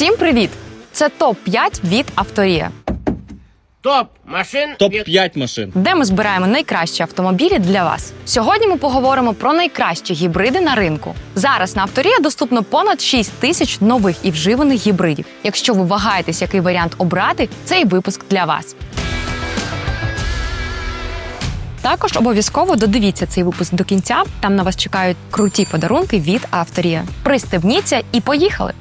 Всім привіт! Це топ 5 від Авторія, Топ машин Топ 5 машин. де ми збираємо найкращі автомобілі для вас. Сьогодні ми поговоримо про найкращі гібриди на ринку. Зараз на Авторія доступно понад 6 тисяч нових і вживаних гібридів. Якщо ви вагаєтесь, який варіант обрати, цей випуск для вас. Також обов'язково додивіться цей випуск до кінця. Там на вас чекають круті подарунки від Авторія. Пристебніться і поїхали!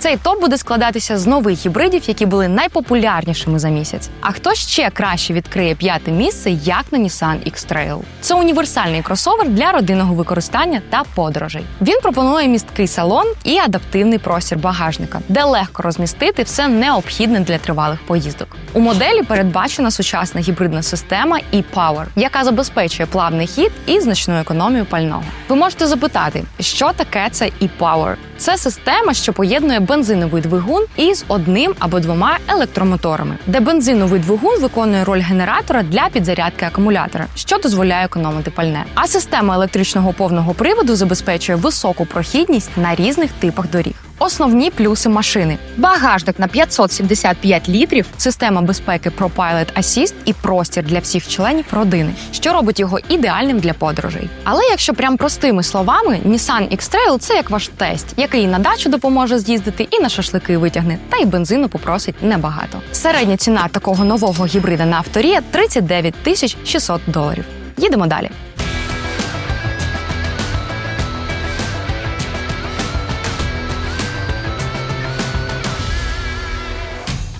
Цей топ буде складатися з нових гібридів, які були найпопулярнішими за місяць. А хто ще краще відкриє п'яте місце, як на Nissan X-Trail? Це універсальний кросовер для родинного використання та подорожей. Він пропонує місткий салон і адаптивний простір багажника, де легко розмістити все необхідне для тривалих поїздок. У моделі передбачена сучасна гібридна система e-Power, яка забезпечує плавний хід і значну економію пального. Ви можете запитати, що таке це e-Power? Це система, що поєднує бензиновий двигун із одним або двома електромоторами, де бензиновий двигун виконує роль генератора для підзарядки акумулятора, що дозволяє економити пальне. А система електричного повного приводу забезпечує високу прохідність на різних типах доріг. Основні плюси машини: багажник на 575 літрів, система безпеки ProPilot Assist і простір для всіх членів родини, що робить його ідеальним для подорожей. Але якщо прям простими словами, Nissan X-Trail – це як ваш тест, який на дачу допоможе з'їздити, і на шашлики витягне, та й бензину попросить небагато. Середня ціна такого нового гібрида на авторія 39 тисяч 600 доларів. Їдемо далі.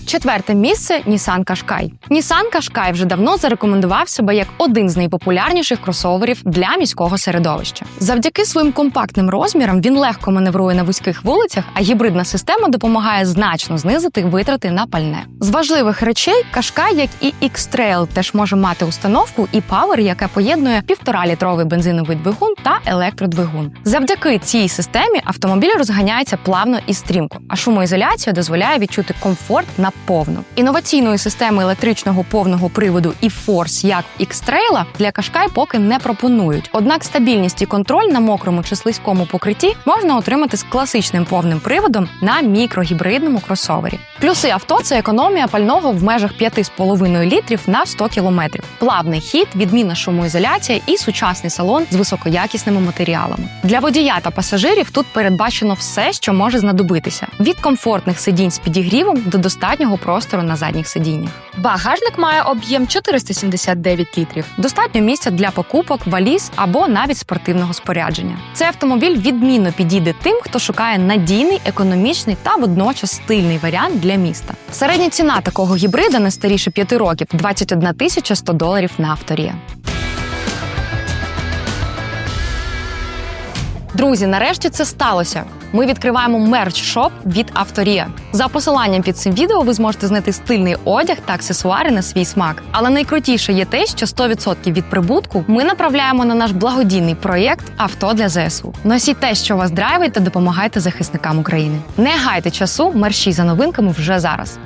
Четверте місце Nissan Qashqai. Nissan Qashqai вже давно зарекомендував себе як один з найпопулярніших кросоверів для міського середовища. Завдяки своїм компактним розмірам він легко маневрує на вузьких вулицях, а гібридна система допомагає значно знизити витрати на пальне. З важливих речей Qashqai, як і X-Trail, теж може мати установку і Power, яка поєднує півтора-літровий бензиновий двигун та електродвигун. Завдяки цій системі автомобіль розганяється плавно і стрімко, а шумоізоляція дозволяє відчути комфорт на повну. Інноваційної системи електричного повного приводу і Force, як в X-Trail, для Qashqai поки не пропонують. Однак стабільність і контроль на мокрому чи слизькому покритті можна отримати з класичним повним приводом на мікрогібридному кросовері. Плюси авто це економія пального в межах 5,5 літрів на 100 кілометрів, плавний хід, відмінна шумоізоляція і сучасний салон з високоякісними матеріалами. Для водія та пасажирів тут передбачено все, що може знадобитися: від комфортних сидінь з підігрівом до достатнього простору на задніх сидіннях. Багажник має об'єм 479 літрів. Достатньо місця для покупок, валіз або навіть спортивного спорядження. Цей автомобіль відмінно підійде тим, хто шукає надійний, економічний та водночас стильний варіант для міста. Середня ціна такого гібрида не старіше 5 років 21 тисяча 100 доларів на авторія. Друзі, нарешті це сталося. Ми відкриваємо мерч-шоп від Авторія. За посиланням під цим відео ви зможете знайти стильний одяг та аксесуари на свій смак. Але найкрутіше є те, що 100% від прибутку ми направляємо на наш благодійний проєкт Авто для ЗСУ. Носіть те, що вас драйвить, та допомагайте захисникам України. Не гайте часу, мерщій за новинками вже зараз.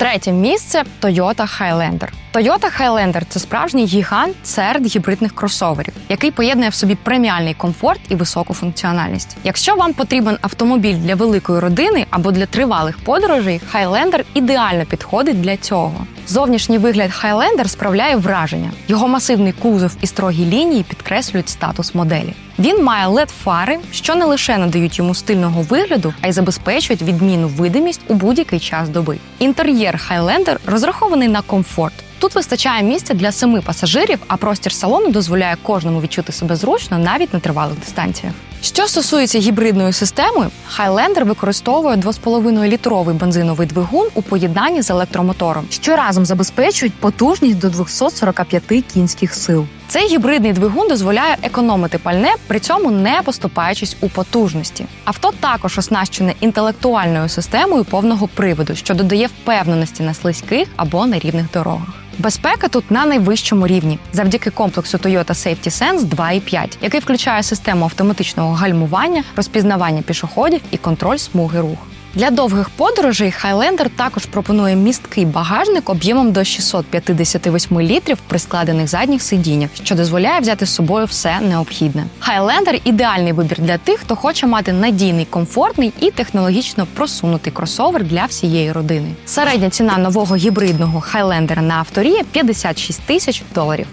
Третє місце Toyota Highlander. Toyota Highlander – це справжній гігант серед гібридних кросоверів, який поєднує в собі преміальний комфорт і високу функціональність. Якщо вам потрібен автомобіль для великої родини або для тривалих подорожей, Highlander ідеально підходить для цього. Зовнішній вигляд Highlander справляє враження. Його масивний кузов і строгі лінії підкреслюють статус моделі. Він має led фари, що не лише надають йому стильного вигляду, а й забезпечують відмінну видимість у будь-який час доби. Інтер'єр Highlander розрахований на комфорт. Тут вистачає місця для семи пасажирів, а простір салону дозволяє кожному відчути себе зручно навіть на тривалих дистанціях. Що стосується гібридної системи, Highlander використовує 2,5-літровий бензиновий двигун у поєднанні з електромотором, що разом забезпечують потужність до 245 кінських сил. Цей гібридний двигун дозволяє економити пальне, при цьому не поступаючись у потужності. Авто також оснащене інтелектуальною системою повного приводу, що додає впевненості на слизьких або нерівних дорогах. Безпека тут на найвищому рівні завдяки комплексу Toyota Safety Sense 2.5, який включає систему автоматичного гальмування, розпізнавання пішоходів і контроль смуги руху. Для довгих подорожей Highlander також пропонує місткий багажник об'ємом до 658 літрів при складених задніх сидіннях, що дозволяє взяти з собою все необхідне. Highlander – ідеальний вибір для тих, хто хоче мати надійний, комфортний і технологічно просунутий кросовер для всієї родини. Середня ціна нового гібридного Highlander на авторія 56 тисяч доларів.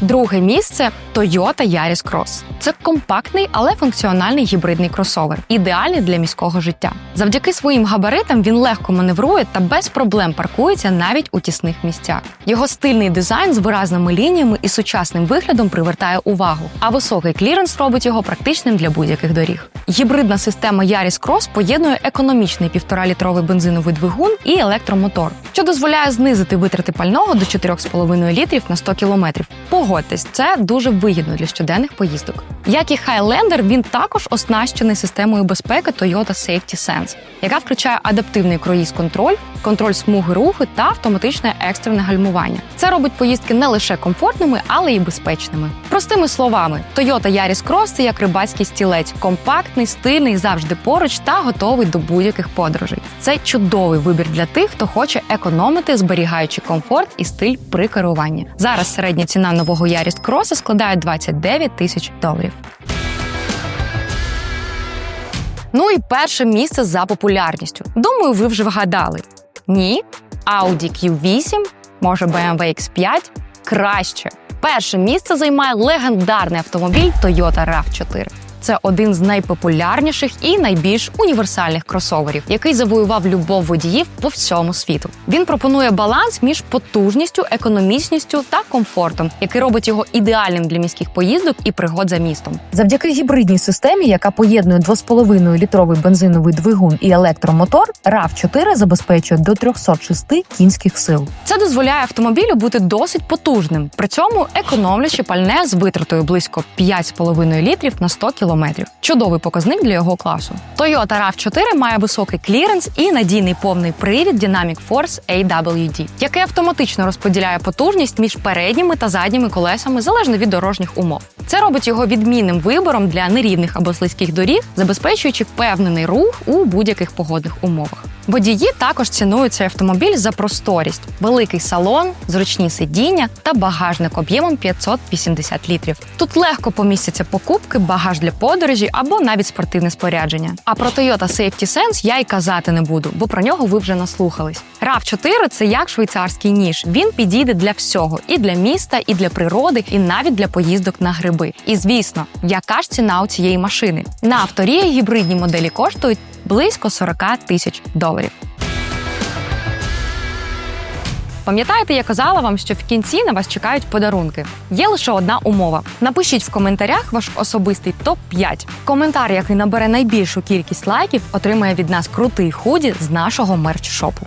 Друге місце Toyota Yaris Cross. Це компактний, але функціональний гібридний кросовер, ідеальний для міського життя. Завдяки своїм габаритам він легко маневрує та без проблем паркується навіть у тісних місцях. Його стильний дизайн з виразними лініями і сучасним виглядом привертає увагу, а високий кліренс робить його практичним для будь-яких доріг. Гібридна система Yaris Cross поєднує економічний 1,5-літровий бензиновий двигун і електромотор, що дозволяє знизити витрати пального до 4,5 літрів на 100 кілометрів. Погодьтесь, це дуже вигідно для щоденних поїздок. Як і Highlander, він також оснащений системою безпеки Toyota Safety Sense, яка включає адаптивний круїз-контроль, контроль смуги руху та автоматичне екстрене гальмування. Це робить поїздки не лише комфортними, але й безпечними. Простими словами, Toyota Yaris Cross – це як рибацький стілець, компактний, стильний, завжди поруч та готовий до будь-яких подорожей. Це чудовий вибір для тих, хто хоче економити, зберігаючи комфорт і стиль при керуванні. Зараз середня ціна нового Yaris Cross складає 29 тисяч доларів. Ну і перше місце за популярністю. Думаю, ви вже вгадали. Ні, Audi Q8, може BMW X5 краще. Перше місце займає легендарний автомобіль Toyota RAV4. Це один з найпопулярніших і найбільш універсальних кросоверів, який завоював любов водіїв по всьому світу. Він пропонує баланс між потужністю, економічністю та комфортом, який робить його ідеальним для міських поїздок і пригод за містом. Завдяки гібридній системі, яка поєднує 2,5 літровий бензиновий двигун і електромотор, RAV4 забезпечує до 306 кінських сил. Це дозволяє автомобілю бути досить потужним, при цьому економлячи пальне з витратою близько 5,5 літрів на 100 кілометрів. Чудовий показник для його класу. Toyota RAV4 має високий кліренс і надійний повний привід Dynamic Force AWD, який автоматично розподіляє потужність між передніми та задніми колесами залежно від дорожніх умов. Це робить його відмінним вибором для нерівних або слизьких доріг, забезпечуючи впевнений рух у будь-яких погодних умовах. Водії також цінують цей автомобіль за просторість, великий салон, зручні сидіння та багажник об'ємом 580 літрів. Тут легко помістяться покупки, багаж для подорожі або навіть спортивне спорядження. А про Toyota Safety Sense я й казати не буду, бо про нього ви вже наслухались. RAV4 – це як швейцарський ніж. Він підійде для всього: і для міста, і для природи, і навіть для поїздок на гриби. І звісно, яка ж ціна у цієї машини? На авторія гібридні моделі коштують близько 40 тисяч доларів. Пам'ятаєте, я казала вам, що в кінці на вас чекають подарунки. Є лише одна умова: напишіть в коментарях ваш особистий топ 5 Коментар, який набере найбільшу кількість лайків, отримає від нас крутий худі з нашого мерч-шопу.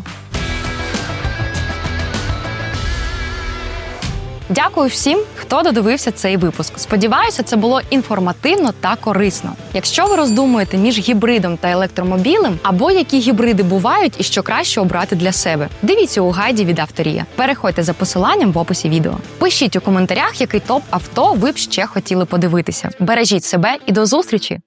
Дякую всім, хто додивився цей випуск. Сподіваюся, це було інформативно та корисно. Якщо ви роздумуєте між гібридом та електромобілем, або які гібриди бувають і що краще обрати для себе, дивіться у гайді від авторія. Переходьте за посиланням в описі відео. Пишіть у коментарях, який топ авто ви б ще хотіли подивитися. Бережіть себе і до зустрічі!